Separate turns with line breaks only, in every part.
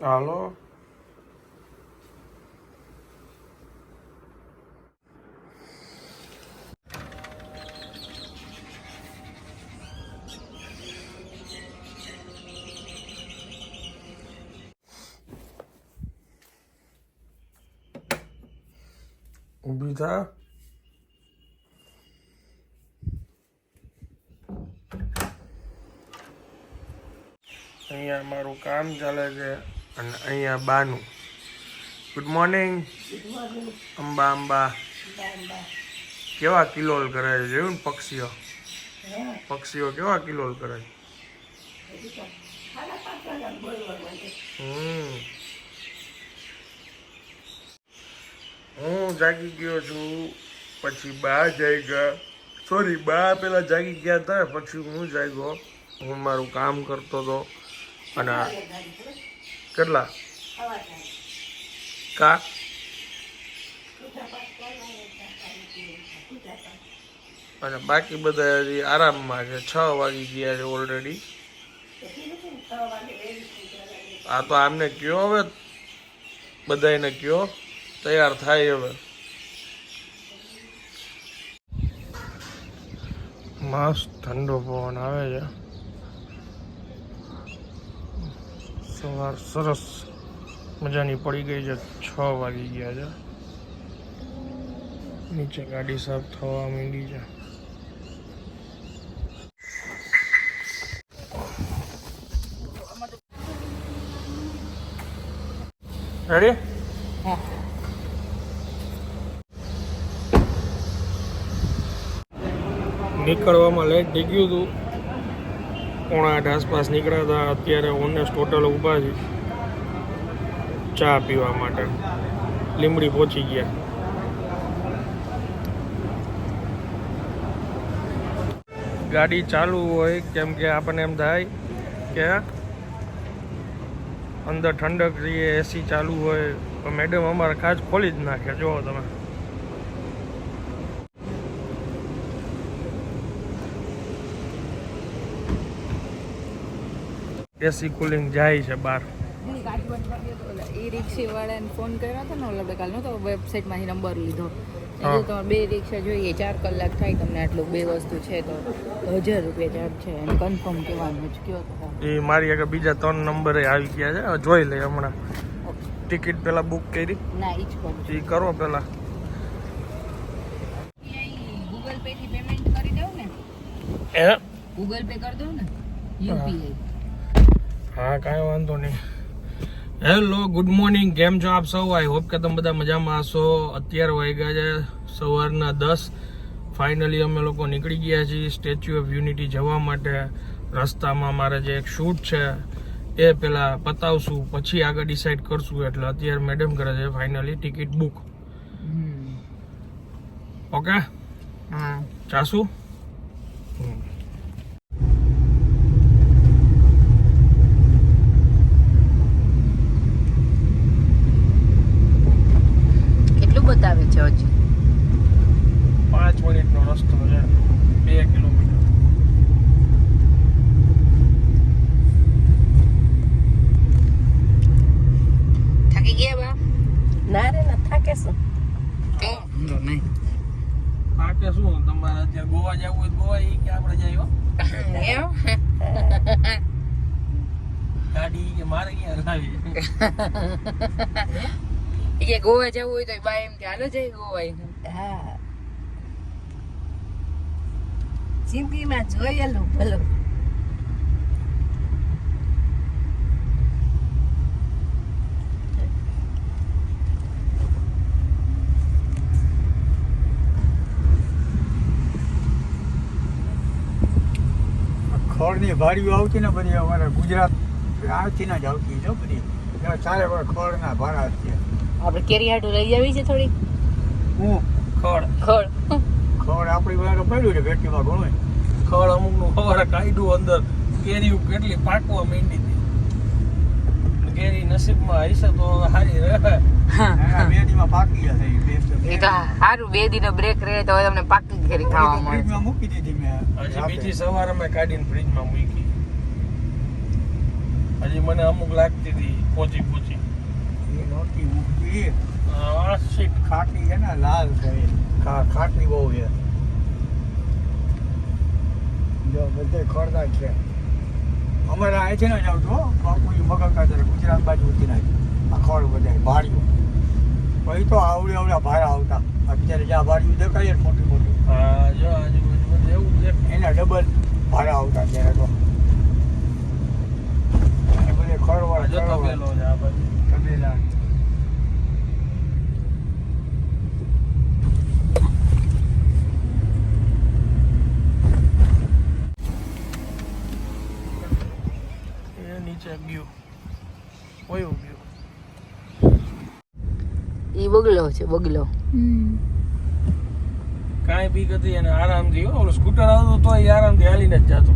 હાલો ઊભી થા અહીંયા મારું કામ ચાલે છે. અને અહીંયા બાનું. Good morning Amba Amba. કેવા કિલોલ કરે છે? જોયું ને પક્ષીઓ? પક્ષીઓ કેવા કિલોલ કરે છે? હું જાગી ગયો છું, પછી બા ગયા સોરી બા પેલા જાગી ગયા હતા, પછી હું જાગ્યો. હું મારું કામ કરતો હતો. અને કેટલા? કા? અને બાકી બધા હજી આરામમાં છે. છ વાગી ગયા છે ઓલરેડી આ તો આમને કયો હવે? બધાને કયો? તૈયાર થાય હવે. મસ્ત ઠંડો પવન આવે છે. સવાર સરસ મજાની પડી ગઈ છે. છ વાગી ગયા છે. નીચે ગાડી સાફ થવા માંડી છે. રેડી નીકળવામાં લેટ થઈ ગયું હતું. પોણા આઠ આસપાસ નીકળ્યા હતા. અત્યારે ઓનેસ્ટ હોટલ ઊભા છે ચા પીવા માટે. લીમડી પહોંચી ગયા. ગાડી ચાલુ હોય કેમ કે આપણને એમ થાય કે અંદર ઠંડક રહીએ એસી ચાલુ હોય, તો મેડમ અમારે ખાસ ખોલી જ નાખે. જુઓ તમે. એસી કુલિંગ જાય છે બહાર.
ઈ રિક્ષા વાળાને ફોન કર્યો હતો ને ઓલા કાલનો તો વેબસાઇટમાંથી નંબર લીધો.
હા.
બે રિક્ષા જોઈએ ચાર કલાક થાય તમને આટલું બે વસ્તુ છે તો હજાર રૂપિયા ચાર્જ છે. અને કન્ફર્મ કહેવાનું જ કયો
એ મારી આગળ બીજા ત્રણ નંબરે આવી ગયા છે જોઈ લઈએ હમણાં. ટિકિટ પેલા બુક કરી?
ના ઈ જ
કરો પેલા.
ગૂગલ પે થી પેમેન્ટ કરી દઉં ને?
હે?
ગૂગલ પે કરી દઉં ને? યુપીઆઈ.
હા કાંઈ વાંધો નહીં. હેલો ગુડ મોર્નિંગ કેમ છો આપ સૌ? આઈ હોપ કે તમે બધા મજામાં હશો. અત્યારે વાગ્યા છે સવારના દસ. ફાઇનલી અમે લોકો નીકળી ગયા છીએ સ્ટેચ્યુ ઓફ યુનિટી જવા માટે. રસ્તામાં મારે જે એક શૂટ છે એ પેલા પતાવશું પછી આગળ ડિસાઈડ કરશું. એટલે અત્યારે મેડમ કરે છે ફાઇનલી ટિકિટ બુક ઓકે
હા.
ચાસુ?
કેટલું
делать ગોવા જવું હોય તો
બા એમ કે હાલો જઈ ગોવા.
હા. જિંદગીમાં જોયેલું ભલું.
ખોળની ભાડીઓ આવતી ને બધી અમારે ગુજરાત આથી જ આવતી જો બધી. ચારે વાર ખોળના ભાડા છે.
આપણે કેરી હાટું લઈ જવી છે થોડી
હું?
ખડ
ખડ
ખોળ આપણી વાગે પડ્યું છે વેટીમાં ઘણું
ખડ અમુકનું ખબર કાઢ્યું અંદર. કેરી કેટલી પાકવા માંડી હતી. કેરી નસીબમાં હશે તો હારી રહે.
બે દીમાં પાકી જશે
એ તો સારું બે દિનો બ્રેક રહે તો હવે તમને પાકી કેરી ખાવા મળે
ફ્રીજમાં મૂકી દીધી મેં
હજી બીજી સવારે અમે કાઢીને ફ્રીજમાં મૂકી. હજી મને અમુક લાગતી હતી પોચી પોચી
ઉગતી
આ શીટ
ખાટલી છે ને લાલ છે એ. ખા ખાટલી બહુ છે. જો બધે ખોરતા જ છે. અમારે આ છે ને જાવ તો બાપુજી મગર છે ગુજરાત બાજુ ઉતી નાખી. આ ખોળ બધા ભાડ્યું પછી તો આવડે આવડે ભાડા આવતા. અત્યારે જ્યાં ભાડ્યું દેખાય ને મોટી મોટી.
હા જો આજુબાજુ બધું એવું છે.
એના ડબલ ભાડા આવતા ત્યારે તો. બધે
આ તબેલો છે આ
તબેલા
એ નીચે ગયું ઓયું ગયું
ઈ બગલો છે બગલો
કાંઈ બી હતી અને આરામથી હો, ઓલું સ્કૂટર આવતું તો એ આરામથી હાલીને જ જતો.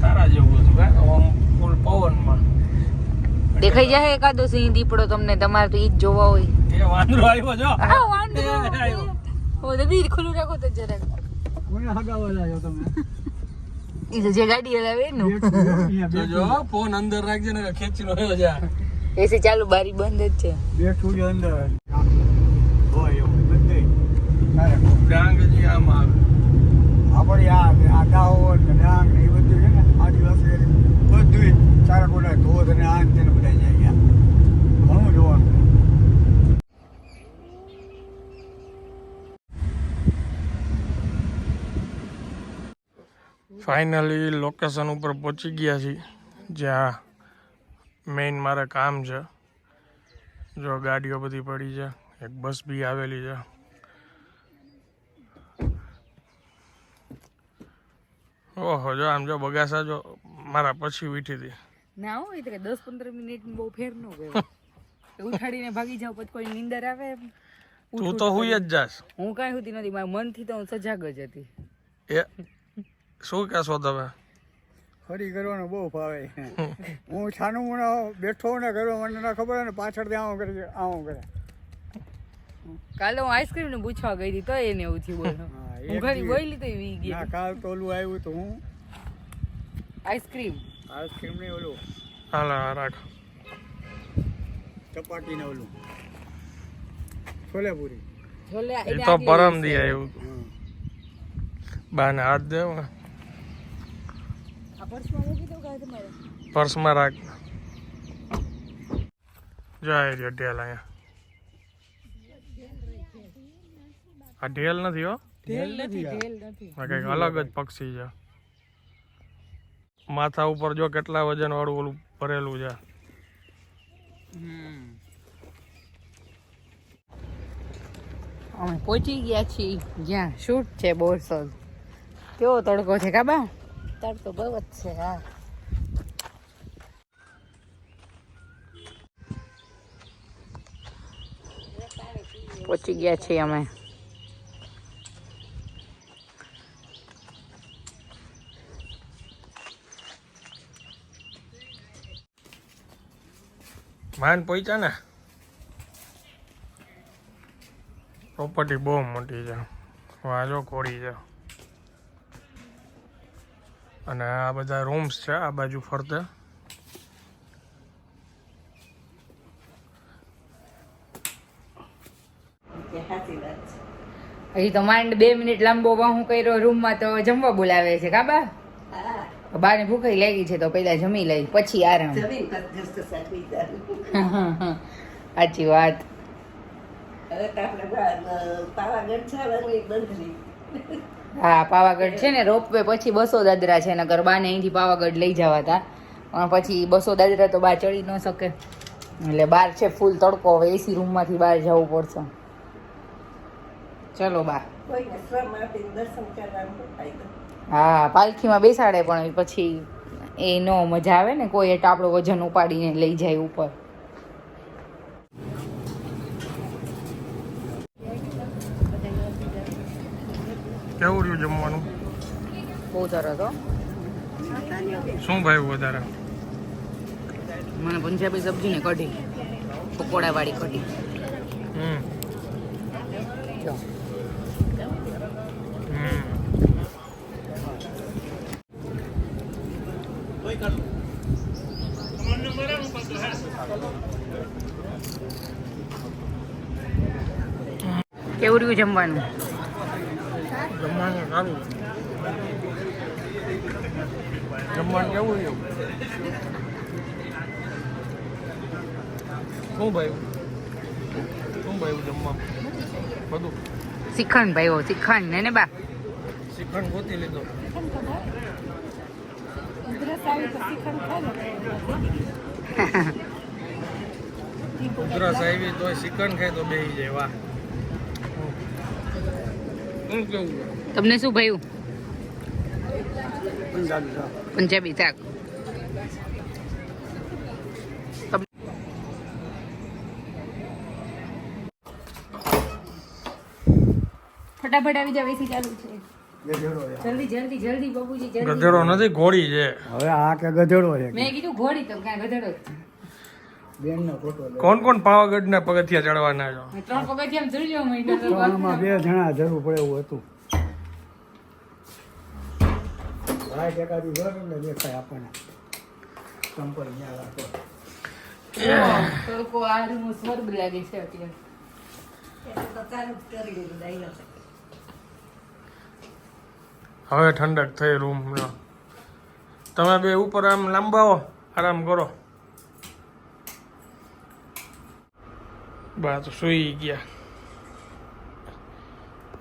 સારા જેવું હતું કાં? આમ ફૂલ પવનમાં.
દેખાઈ જાય એકાદો સિંહ દીપડો તમને તમારે તો ઈ જ જોવા હોય.
એ વાંદરો આવ્યો જો.
હા વાંદરો.
આવ્યો.
ઓ દબી ખુલ્લું રાખો તો જરાક.
કોઈ આગાવા છો તમે?
જે ગાડી હલાવે એનું.
જો ફોન અંદર રાખજે ને જા
એસી ચાલુ બારી બંધ જ છે.
બેઠું છે અંદર. હોય એવું બધે તારે
ડાંગ હજી આમ. આવે
આપણે આ આ ને ડાંગ ને એ બધું છે ને આદિવાસી બધું સારા કોડા ધોધ ને આ ને બધા જાય અહીંયા ઘણું જોવાનું
ફાઇનલી લોકેશન ઉપર પહોંચી ગયા છીએ જ્યાં મેઇન મારે કામ છે. જો ગાડીઓ બધી પડી છે એક બસ બી આવેલી છે. ઓહો જો આમ જો બગાસા જો મારા પછી વીઠી હતી.
ના હોય તો દસ પંદર મિનિટ બહુ ફેર ન ગયો. ઉઠાડીને ભાગી જાવ પછી કોઈ નીંદર આવે.
તું તો હુઈ જ જાસ
હું કાંઈ હોતી નથી મારા મનથી તો હું સજાગ જ હતી.
એ શું કહેશો તમે?
ફરી કરવાનું બહુ ભાવે હું છાનું મુના બેઠો ને કરવા મને ના ખબર હોય ને પાછળથી આવું કરે આવું કરે
કાલે હું આઈસ્ક્રીમ ને પૂછવા ગઈ હતી તો એને એવું થયું બોલો
હા, દિવસ-
બોલી તો એવી ગઈ.
ના કાલ તો ઓલું આવ્યું તો હું?
આઈસ્ક્રીમ
આઈસ્ક્રીમ ને ઓલું.
હાલા હા રાખ.
ચપાટી ને ઓલું. છોલેપુરી.
છોલે
એ તો પરમ દી આવ્યું. બાને હાથ દેવા
પર્સમાં
રાખ. જાય રહ્યો ઢેલ અહીંયા. આ ઢેલ નથી હો?
ઢેલ નથી ઢેલ નથી.
આ કંઈક અલગ જ પક્ષી છે. માથા ઉપર જો કેટલા વજન વાળું ઓલું ભરેલું છે.
અમે પહોંચી ગયા છીએ જ્યાં શૂટ છે બોરસદ. કેવો તડકો છે કાબા
તડકો બહુ જ છે હા.
પહોંચી ગયા છીએ અમે.
માન પહોંચ્યા ને? પ્રોપર્ટી બહુ મોટી છે. વાંજો કોળી છે. અને આ બધા રૂમ્સ છે આ બાજુ ફરતે.
હજી તો માંડ બે મિનિટ લાંબો હું કર્યો રૂમમાં તો જમવા બોલાવે છે કાબા બાને ભૂખાઈ લાગી છે તો પહેલા જમી લઈ પછી આરામ. સાચી વાત.
પાવાગઢ
હા પાવાગઢ છે ને રોપવે પછી બસો દાદરા છે નગર બાને અહીંથી પાવાગઢ લઈ જવા હતા પણ પછી બસો દાદરા તો બા ચડી ન શકે. એટલે બહાર છે ફૂલ તડકો. હવે એસી રૂમમાંથી બહાર જવું પડશે. ચલો બા. હા પાલખીમાં બેસાડે પણ પછી એ નો મજા આવે ને કોઈ ટાપડો વજન ઉપાડીને લઈ જાય ઉપર.
કેવું રહ્યું જમવાનું?
બહુ સરસ હો
શું ભાઈ વધારે?
મને પંજાબી સબ્જી ને કઢી. પકોડા વાળી કઢી
હમ.
કેવું રહ્યું જમવાનું?
સારું. જમવાનું કેવું એવું શું ભાઈ? શું ભાઈ જમવા? બધું?
શિખંડ ભાઈઓ શિખંડ ને ને બા?
શ્રીખંડ ગોતી લીધો. ઉધરસ આવી તો શ્રીખંડ ખાય તો બેસી જાય વાહ.
તમને શું ભાઈયું
પંજાબી શાક.
ફટાફટ આવી જાવ એસી ચાલુ છે. જલ્દી જલ્દી જલ્દી બાબુજી
ગધેડો નથી ઘોડી છે.
હવે આ કે ગધેડો છે.
મેં કીધું ઘોડી તો ક્યાં ગધેડો
નો.
કોણ કોણ પાવાગઢના પગથિયા ચડવાના છો?
ત્રણ પગથિયા જોઈ જાવ મહિના
બે જણા જરૂર પડે એવું હતું. ભાઈ એકાદી જોર ને દેખાય આપણને. સંપલ ન્યા રાખો.
તડકો આ સ્વર્ગ લાગે છે અત્યારે.
તો ચાલુ જ કરી દીધું ડાયલો
હવે ઠંડક થઈ રૂમ તમે બે ઉપર આમ લાંબાવો આરામ કરો. બા તો સુઈ ગયા.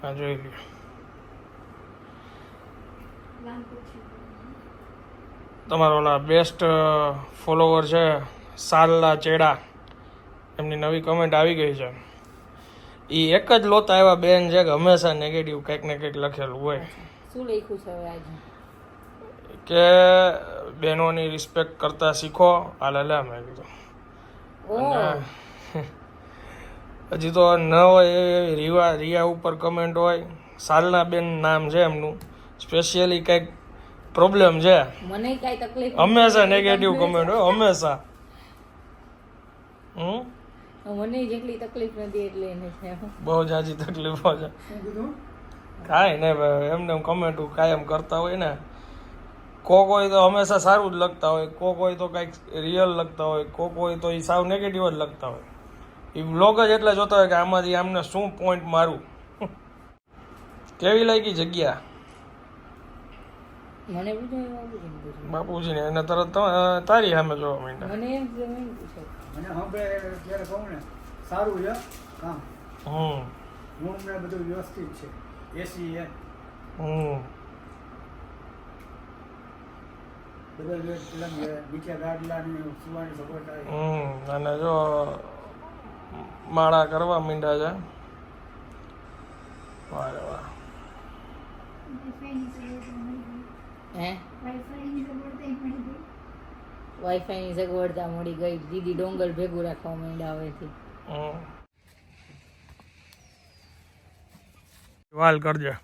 આ જોઈ લ્યો. તમારો ઓલા બેસ્ટ ફોલોવર છે સાલલા ચેડા. એમની નવી કમેન્ટ આવી ગઈ છે. એ એક જ લોતા એવા બેન છે કે હંમેશા નેગેટિવ કંઈક ને કંઈક લખેલું હોય.
શું લખ્યું છે હવે આજે?
કે બહેનોની રિસ્પેક્ટ કરતા શીખો. આ લે મેં કીધું
ઓ
હજી તો ન હોય એ રિવા રિયા ઉપર કમેન્ટ હોય. સાલના બેન નામ છે એમનું. સ્પેશિયલી કંઈક પ્રોબ્લેમ છે.
મને કઈ તકલીફ
હંમેશા નેગેટિવ કમેન્ટ હોય હંમેશા. હમ?
મને જેટલી તકલીફ નથી એટલે એને છે.
બહુ જાજી તકલીફો છે. કાંઈ નહીં ભાઈ એમને કમેન્ટ કાયમ કરતા હોય ને. કોક હોય તો હંમેશા સારું જ લખતા હોય કોક હોય તો કાંઈક રિયલ લખતા હોય કોક હોય તો એ સાવ નેગેટિવ જ લખતા હોય. એ બ્લોગ જ એટલે જોતા હોય કે આમાંથી આમને શું પોઈન્ટ મારું? કેવી લાગી જગ્યા?
મને
બાપુજીને એને તરત તારી સામે જોવા માંડ્યા.
મને એમ છે. મને
સાંભળે ત્યારે કહું ને સારું છે કામ.
હમ.
રૂમ ને બધું વ્યવસ્થિત છે. એસી છે.
હમ.
બધા નીચે ગાડલાની સુવાની સગવડતા છે.
હમ અને જો માળા કરવા માંડ્યા છે. વારે વાહ.
હે? વાઈફાઈ ની સગવડતા મળી ગઈ. દીદી ડોંગર ભેગું રાખવા માંડ્યા હવેથી.
વાલ કરજે.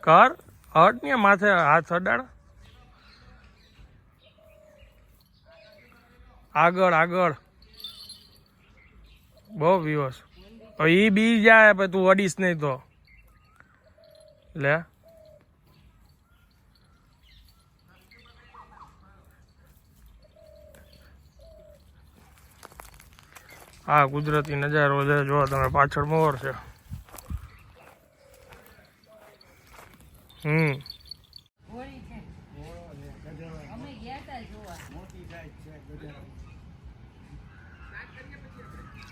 કર. હટ ને માથે હાથ અડાડ. આગળ આગળ. બહુ વિવસ એ બી જાય પછી તું અડીશ નહીં તો. લે. આ કુદરતી નજારો છે, જો તમે પાછળ મોર છે. હમ
અમે ગયા તા જોવા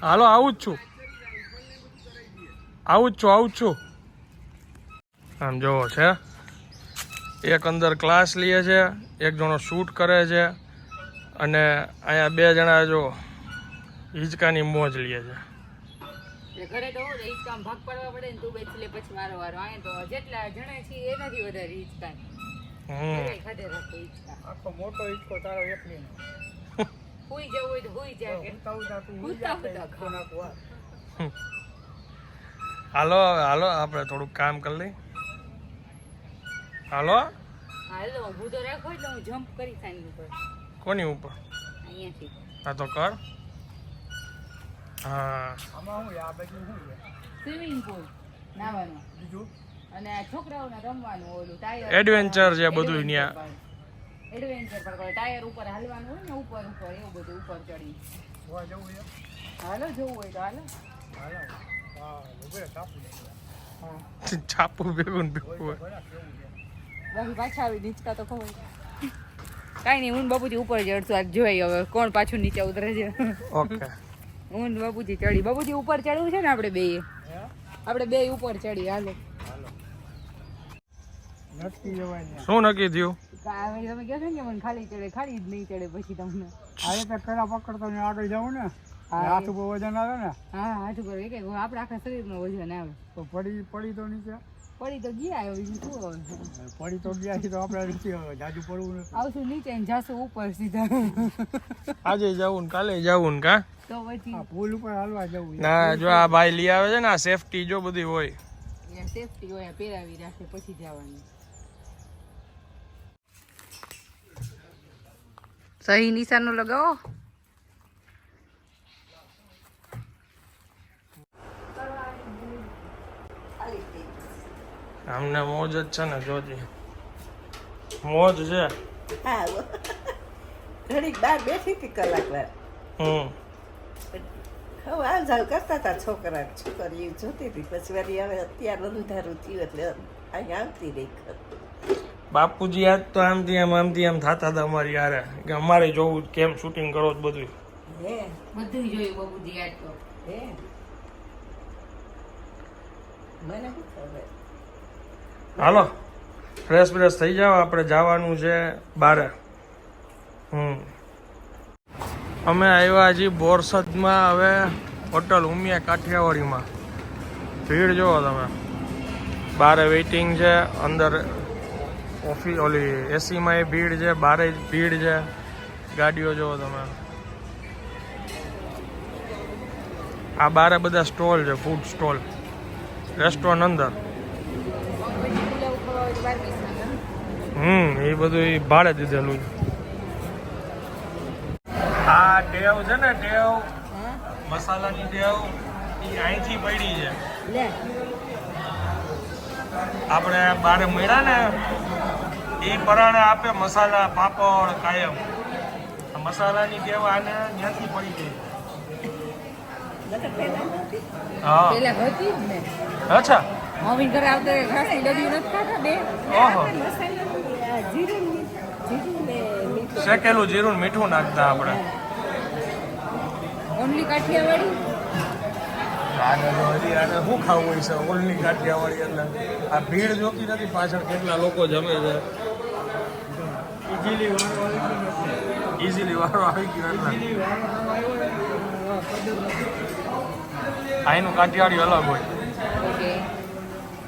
હાલો આવું જ છું. આવું જ છું આવું જ છું. આમ જોવો છે. એક અંદર ક્લાસ લે છે એક જણો શૂટ કરે છે અને અહીંયા બે જણા જો હિંચકાની મોજ લે છે.
ઘરે તો હિંચકામ ભાગ પાડવા પડે ને તું બેસી પછી મારો વારો અહીંયા તો જેટલા જણા છીએ એનાથી વધારે હિંચકા
હમ.
આખો મોટો હિંચકો તારો એકલી
હુઈ જવું હોય તો હુઈ જાય.
હાલો હાલો આપણે થોડુંક કામ કરી લઈ. હાલો?
હાલો હું તો રાખો એટલે હું જમ્પ કરી ઉપર.
કોની ઉપર?
અહીંયાથી.
હા તો કર. હા.
આમાં હું આ બાજુ હું
સ્વિમિંગ પૂલ નાવાનું.
બીજું?
અને આ છોકરાઓને રમવાનું ઓલું ટાયર
Adventure છે બધું ન્યા.
એડવેન્ચર પર કોઈ ટાયર ઉપર હાલવાનું હોય ને ઉપર ઉપર એવું બધું ઉપર ચડી.
જોવા જવું છે
હાલો જોવું હોય તો હાલો.
હાલો.
છાપું ભેગું ભેગું
બાકી પાછા આવી નીચકા તો ખબર કાંઈ નહીં હું બાપુજી ઉપર ચડશું આજ જોઈ હવે કોણ પાછું નીચે ઉતરે છે.
ઓકે.
હું બાપુજી ચડી. બાપુજી ઉપર ચડવું છે ને આપણે બે.
હે?
આપણે બે ઉપર ચડી હાલો.
હાલો. નક્કી જવાય
શું નક્કી થયું?
તમે કહો છો ને કે મને ખાલી ચડે ખાલી જ નહીં ચડે પછી તમને.
આજે તો પેલા પકડતો ને આગળ જાઉં ને હાથ ઉપર વજન આવે ને.
હા હાથું પર એક આપણે આખા શરીરમાં વજન આવે.
તો પડી પડી તો નીચે.
પડી તો ગયા હવે બીજું શું હવે
પડી તો ગયા તો આપણે નથી હવે જાજુ પડવું નથી.
આવશું નીચે ને જાશું ઉપર સીધા.
આજે જવું ને કાલે જવું ને કા?
તો પછી?
પુલ ઉપર હાલવા જવું
ના જો આ ભાઈ લઈ આવે છે ને આ સેફટી જો બધી હોય.
સેફટી હોય પહેરાવી રાખે પછી જવાનું. સહી નિશાનો લગાવો.
અમને મોજ જ છે ને જોજી. મોજ છે.
હા ઘડીક બહાર બેઠી હતી કલાક વાર
હમ.
હવે આવ જાવ કરતા હતા છોકરા. છોકરીઓ જોતી હતી. પછી વળી હવે અત્યારે અંધારું થયું એટલે અહીંયા આવતી રહી ઘર.
બાપુજી આજ તો આમથી આમ આમથી આમ થતા હતા અમારી યારે કે અમારે જોવું કેમ શૂટિંગ કરો છો બધું
બધું જોયું બાપુજી આજ તો.
હે? મને શું ખબર?
હાલો ફ્રેશ ફ્રેશ થઈ જાવ આપણે જવાનું છે બારે. હમ. અમે આવ્યા હજી બોરસદમાં હવે હોટલ ઉમિયા કાઠિયાવાડીમાં. ભીડ જુઓ તમે. બારે વેઇટિંગ છે અંદર ઓફિસ ઓલી એસીમાં એ ભીડ છે બારે ભીડ છે. ગાડીઓ જુઓ તમે. આ બારે બધા સ્ટોલ છે ફૂડ સ્ટોલ રેસ્ટોરન્ટ અંદર. હમ એ બધું એ ભાડે દીધેલું છે. આ ટેવ છે ને ટેવ મસાલાની ટેવ એ અહીંથી પડી છે. આપણે બારે મળ્યા ને એ પરાણે આપે મસાલા પાપડ કાયમ. મસાલાની ટેવ આને જ્યાંથી પડી ગઈ. હા.
હતી
અચ્છા.
મમ્મી ઘરે આવતા ઘાસની નથી ખાતા બે.
ઓહો. શેકેલું જીરું મીઠું નાખતા આપણે.
ઓનલી કાઠિયાવાડી.
હજી આને શું ખાવું હોય છે? ઓલની કાઠિયાવાડી એટલે આ ભીડ જોતી નથી પાછળ કેટલા લોકો જમે છે.
ઈઝીલી વાળો આવી ગયો
ઇઝીલી વારો આવી ગયો એટલે. અહીંનું કાઠિયાવાડી અલગ હોય.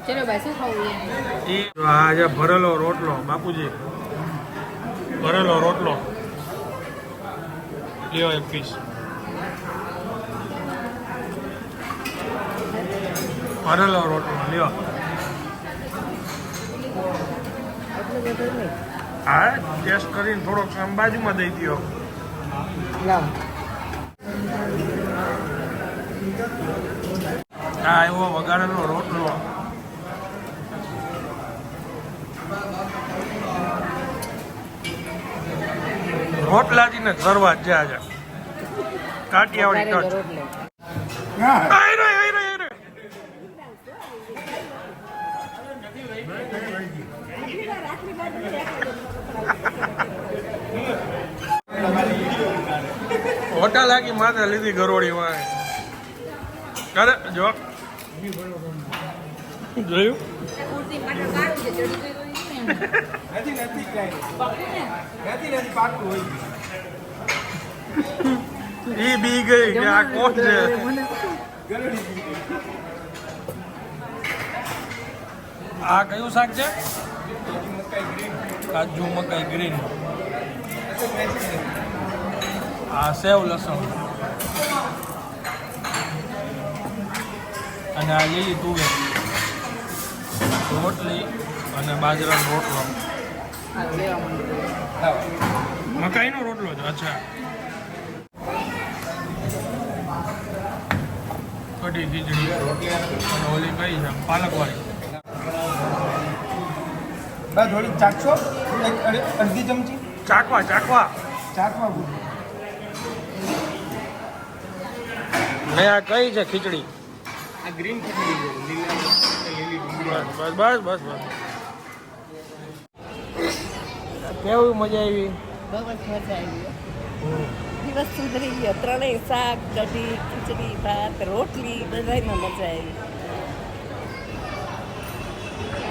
ચલો ભાઈ શું ખાવું
આ જે ભરેલો રોટલો બાપુજી. ભરેલો રોટલો. લ્યો એક પીસ ભરેલો રોટલો લ્યો. હા ટેસ્ટ કરીને થોડોક બાજુમાં દઈ દો હા એવો વગાડેલો રોટલો. રોટલાથી ને શરૂઆત છે. આજે કાઠિયાવાડી ટચ
રોટલો
હા
આઈ રે, આઈ રે, આઈ રે. હોટા લાગી માથે લીધી ગરોળી માં કરે, જો. બી ગઈ કે આ કોણ છે? આ કયું શાક છે? કાજુ મકાઈ ગ્રીન. આ સેવ લસણ. અને આ લીલી તુવેર રોટલી અને બાજરાનો રોટલો. મકાઈનો રોટલો છે અચ્છા. કઢી ખીચડી અને ઓલી કઈ છે પાલકવાળી.
બસ થોડી ચાખશો? એક અડધી- અડધી ચમચી?
ચાખવા ચાખવા.
ચાખવા
ને આ કઈ છે? ખીચડી.
આ ગ્રીન ખીચડી
બસ બસ બસ કેવું મજા આવી?
બહુ જ મજા આવી.
હમ.
દિવસ સુધરી ગયો ત્રણેય શાક કઢી ખીચડી ભાત રોટલી બધાયમાં મજા આવી.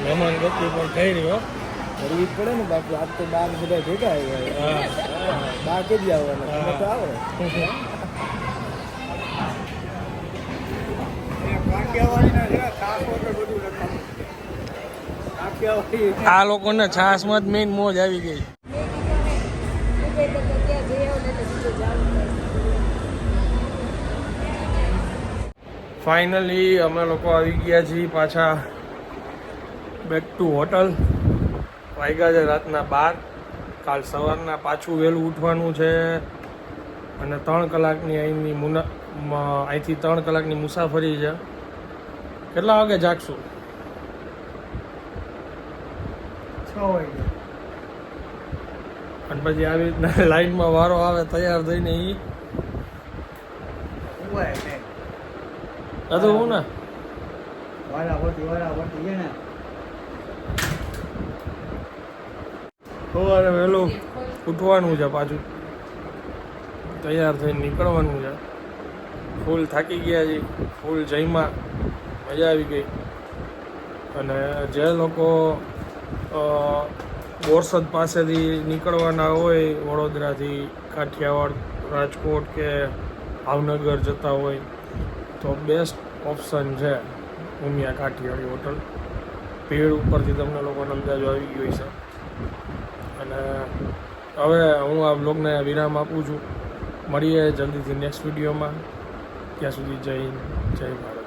મહેમાન ગતિ પણ થઈ રહ્યો
કરવી જ પડે ને બાકી આજ તો બાર બધા ભેગા આવ્યા
હા.
બાર કે જ આવવાના આવો.
આ લોકોને છાસમાં જ મેઇન મોજ આવી ગઈ. ફાઇનલી અમે લોકો આવી ગયા છીએ પાછા બેક ટુ હોટલ વાગ્યા છે રાતના બાર. કાલ સવારના પાછું વહેલું ઉઠવાનું છે. અને ત્રણ કલાકની અહીંની મુના અહીંથી ત્રણ કલાકની મુસાફરી છે. કેટલા વાગે જાગશું?
છ વાગે.
અને પછી આવી રીતના લાઈનમાં વારો આવે તૈયાર થઈને
ને
હતું હું ને? સવારે વહેલું ઉઠવાનું છે પાછું. તૈયાર થઈને નીકળવાનું છે. ફૂલ થાકી ગયા છે ફૂલ જઈમાં મજા આવી ગઈ. અને જે લોકો બોરસદ પાસેથી નીકળવાના હોય, વડોદરાથી કાઠિયાવાડ, રાજકોટ કે ભાવનગર જતા હોય, તો બેસ્ટ ઓપ્શન છે ઉમિયા કાઠિયાવાડી હોટલ. ભીડ ઉપરથી તમને લોકોને અંદાજો આવી ગયો છે અને હવે હું આ બ્લોગને વિરામ આપું છું. મળીએ જલ્દીથી નેક્સ્ટ વિડીયોમાં ત્યાં સુધી જય જય ભારત.